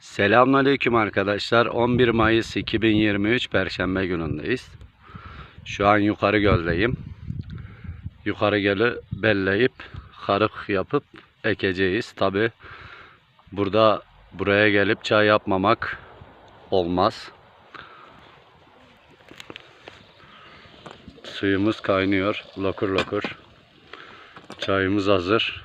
Selamünaleyküm arkadaşlar. 11 Mayıs 2023 Perşembe günündeyiz. Şu an yukarı göldeyim. Yukarı gölü belleyip karık yapıp ekeceğiz. Tabi burada buraya gelip çay yapmamak olmaz. Suyumuz kaynıyor. Lokur lokur. Çayımız hazır.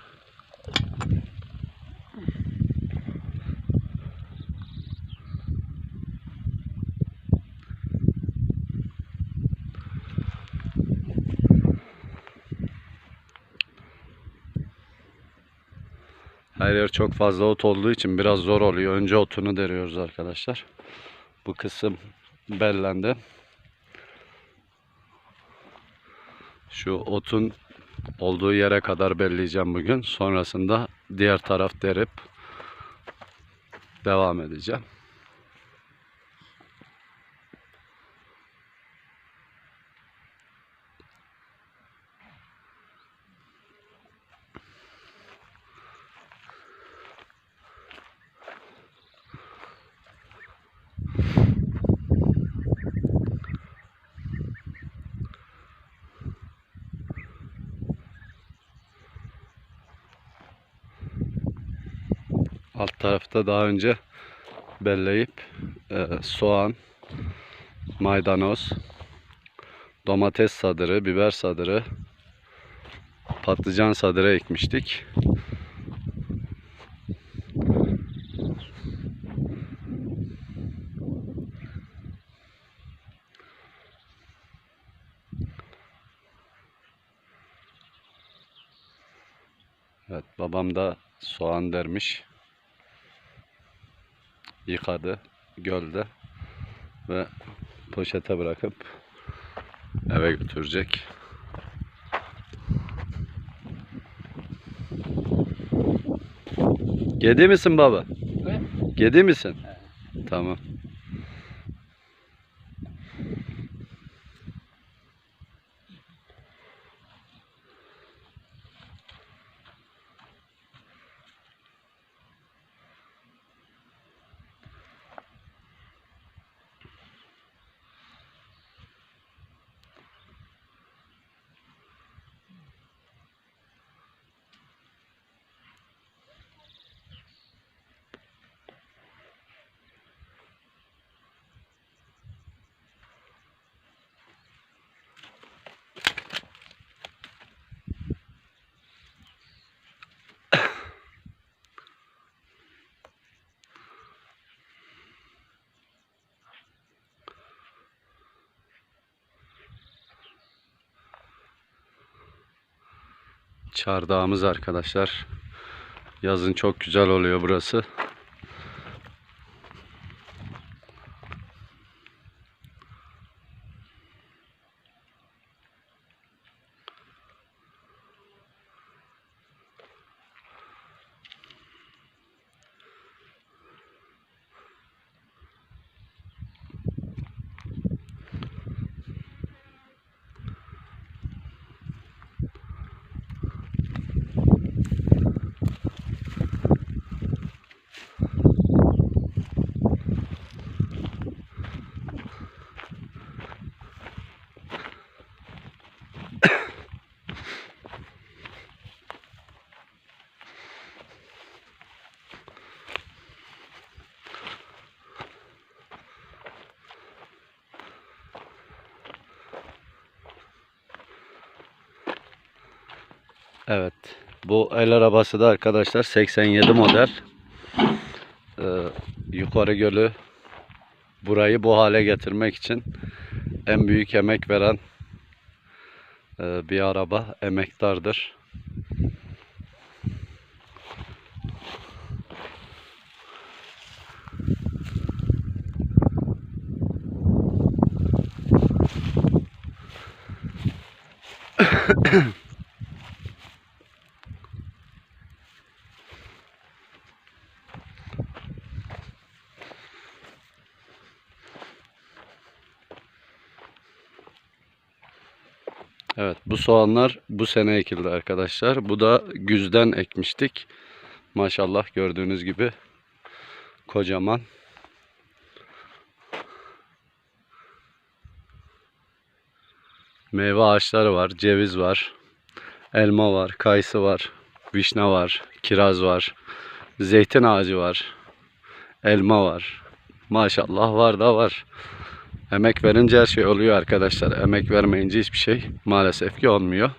Her yer çok fazla ot olduğu için biraz zor oluyor. Önce otunu deriyoruz arkadaşlar. Bu kısım bellendi. Şu otun olduğu yere kadar belleyeceğim bugün. Sonrasında diğer taraf derip devam edeceğim. Alt tarafta daha önce belleyip e, soğan, maydanoz, domates sadırı, biber sadırı, patlıcan sadırı ekmiştik. Evet babam da soğan dermiş. Yıkadı gölde ve poşete bırakıp eve götürecek. Gedi misin baba? Gedi misin? Tamam. Çardağımız arkadaşlar. Yazın çok güzel oluyor burası. Evet. Bu el arabası da arkadaşlar 87 model. Ee, yukarı gölü burayı bu hale getirmek için en büyük emek veren e, bir araba emektardır. Evet bu soğanlar bu sene ekildi arkadaşlar. Bu da güzden ekmiştik. Maşallah gördüğünüz gibi Kocaman. Meyve ağaçları var, ceviz var, elma var, kayısı var, vişne var, kiraz var, zeytin ağacı var, elma var. Maşallah var da var. Emek verince her şey oluyor arkadaşlar. Emek vermeyince hiçbir şey maalesef ki olmuyor.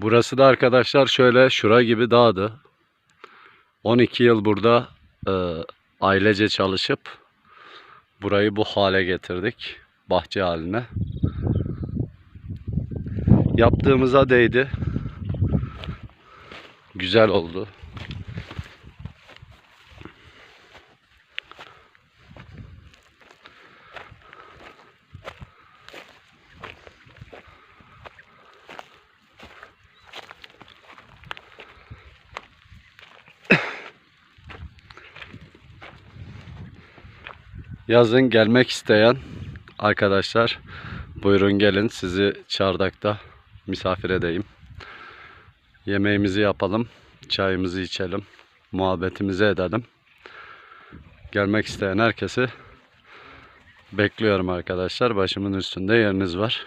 Burası da arkadaşlar şöyle şura gibi dağdı. 12 yıl burada e, ailece çalışıp burayı bu hale getirdik. Bahçe haline. Yaptığımıza değdi. Güzel oldu. Yazın gelmek isteyen arkadaşlar buyurun gelin sizi çardakta misafir edeyim. Yemeğimizi yapalım, çayımızı içelim, muhabbetimizi edelim. Gelmek isteyen herkesi bekliyorum arkadaşlar. Başımın üstünde yeriniz var.